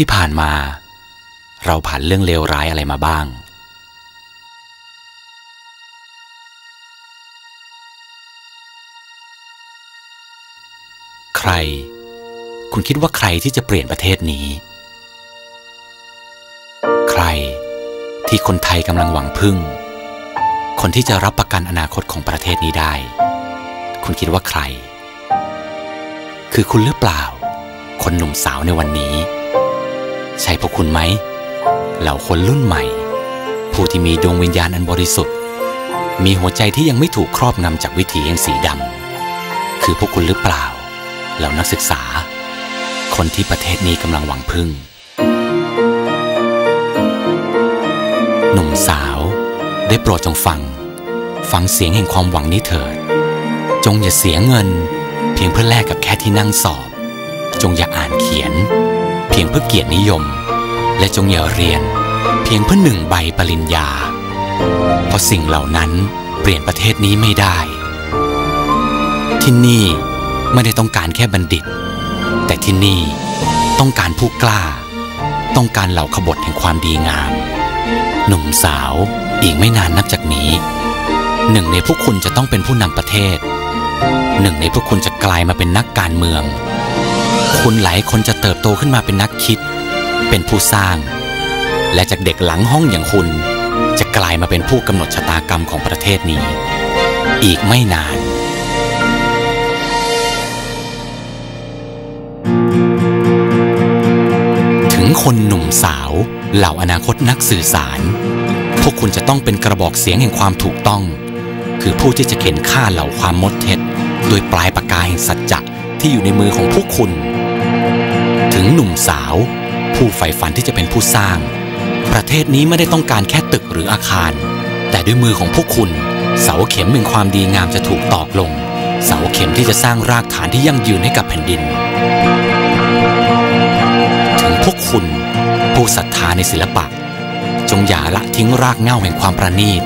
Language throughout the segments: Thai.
ที่ผ่านมา เราผ่านเรื่องเลวร้ายอะไรมาบ้าง ใคร คุณคิดว่าใครที่จะเปลี่ยนประเทศนี้ ใครที่คนไทยกำลังหวังพึ่ง คนที่จะรับประกันอนาคตของประเทศนี้ได้ คุณคิดว่าใคร คือคุณหรือเปล่า คนหนุ่มสาวในวันนี้ ใช่พวกคุณไหม เหล่าคนรุ่นใหม่ ผู้ที่มีดวงวิญญาณอันบริสุทธิ์ มีหัวใจที่ยังไม่ถูกครอบงำจากวิถีแห่งสีดำคือพวกคุณหรือเปล่า เหล่านักศึกษา คนที่ประเทศนี้กำลังหวังพึ่ง หนุ่มสาวได้โปรดจงฟัง ฟังเสียงแห่งความหวังนี้เถิด จงอย่าเสียเงิน เพียงเพื่อแลกกับแค่ที่นั่งสอบ จงอย่าอ่านเขียน พียงเพื่อเกียรตินิยม และจงอย่าเรียน เพียงเพื่อหนึ่งใบปริญญา เพราะสิ่งเหล่านั้นเปลี่ยนประเทศนี้ไม่ได้ ที่นี่ไม่ได้ต้องการแค่บัณฑิต แต่ที่นี่ต้องการผู้กล้า ต้องการเหล่าขบฏแห่งความดีงาม หนุ่มสาวอีกไม่นานนับจากนี้ หนึ่งในพวกคุณจะต้องเป็นผู้นำประเทศ หนึ่งในพวกคุณจะกลายมาเป็นนักการเมือง คุณหลายคนจะเติบโตขึ้นมาเป็นนักคิด เป็นผู้สร้าง และจากเด็กหลังห้องอย่างคุณ จะกลายมาเป็นผู้กำหนดชะตากรรมของประเทศนี้ อีกไม่นาน ถึงคนหนุ่มสาว เหล่าอนาคตนักสื่อสาร พวกคุณจะต้องเป็นกระบอกเสียงแห่งความถูกต้อง คือผู้ที่จะเข็นฆ่าเหล่าความมดเท็จ โดยปลายปากกาแห่งสัจจะที่อยู่ในมือของพวกคุณ ถึงหนุ่มสาว ผู้ใฝ่ฝันที่จะเป็นผู้สร้าง ประเทศนี้ไม่ได้ต้องการแค่ตึกหรืออาคาร แต่ด้วยมือของพวกคุณ เสาเข็มแห่งความดีงามจะถูกตอกลง เสาเข็มที่จะสร้างรากฐานที่ยั่งยืนให้กับแผ่นดิน ถึงพวกคุณ ผู้ศรัทธาในศิลปะ จงอย่าละทิ้งรากเหง้าแห่งความประณีต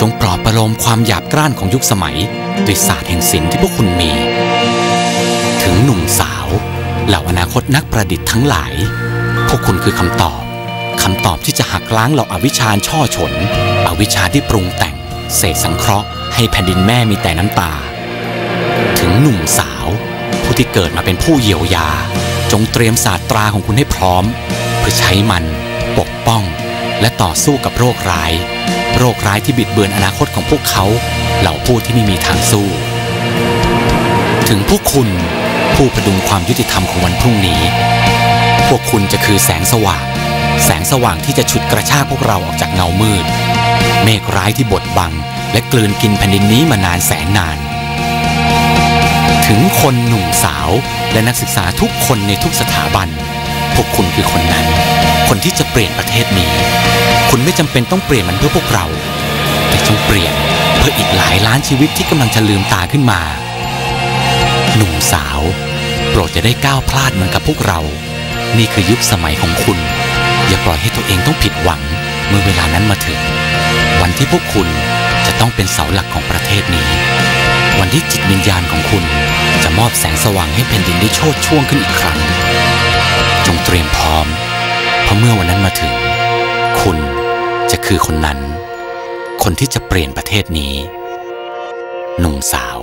จงปลอบประโลมความหยาบกร้านของยุคสมัยด้วยศาสตร์แห่งศิลป์ที่พวกคุณมี ถึงหนุ่มสาว เหล่าอนาคตนักประดิษฐ์ทั้งหลาย พวกคุณคือคำตอบคำตอบที่จะหักล้างเหล่าอาวิชชาช่อฉน อวิชชาที่ปรุงแต่ง เศษสังเคราะห์ให้แผ่นดินแม่มีแต่น้ำตา ถึงหนุ่มสาว ผู้ที่เกิดมาเป็นผู้เยียวยา จงเตรียมศาสตราของคุณให้พร้อม เพื่อใช้มัน ปกป้อง และต่อสู้กับโรคร้าย โรคร้ายที่บิดเบือนอนาคตของพวกเขา เหล่าผู้ที่ไม่มีทางสู้ ถึงพวกคุณ ผู้ประดุงความยุติธรรมของวันพรุ่งนี้ พวกคุณจะคือแสงสว่าง แสงสว่างที่จะฉุดกระชากพวกเราออกจากเงามืด เมฆร้ายที่บดบัง และกลืนกินแผ่นดินนี้มานานแสนนาน ถึงคนหนุ่มสาวและนักศึกษาทุกคนในทุกสถาบัน พวกคุณคือคนนั้น คนที่จะเปลี่ยนประเทศนี้ คุณไม่จำเป็นต้องเปลี่ยนมันเพื่อพวกเรา แต่จงเปลี่ยนเพื่ออีกหลายล้านชีวิตที่กำลังจะลืมตาขึ้นมา หนุ่มสาว ปรดจะได้ก้าวพลาดเหมือนกับพวกเรา นี่คือยุคสมัยของคุณ อย่าปล่อยให้ตัวเองต้องผิดหวัง เมื่อเวลานั้นมาถึง วันที่พวกคุณจะต้องเป็นเสาหลักของประเทศนี้ วันที่จิตวิญญาณของคุณ จะมอบแสงสว่างให้แผ่นดินได้โชดช่วงขึ้นอีกครั้ง จงเตรียมพร้อม เพราะเมื่อวันนั้นมาถึง คุณจะคือคนนั้น คนที่จะเปลี่ยนประเทศนี้ หนุ่มสาว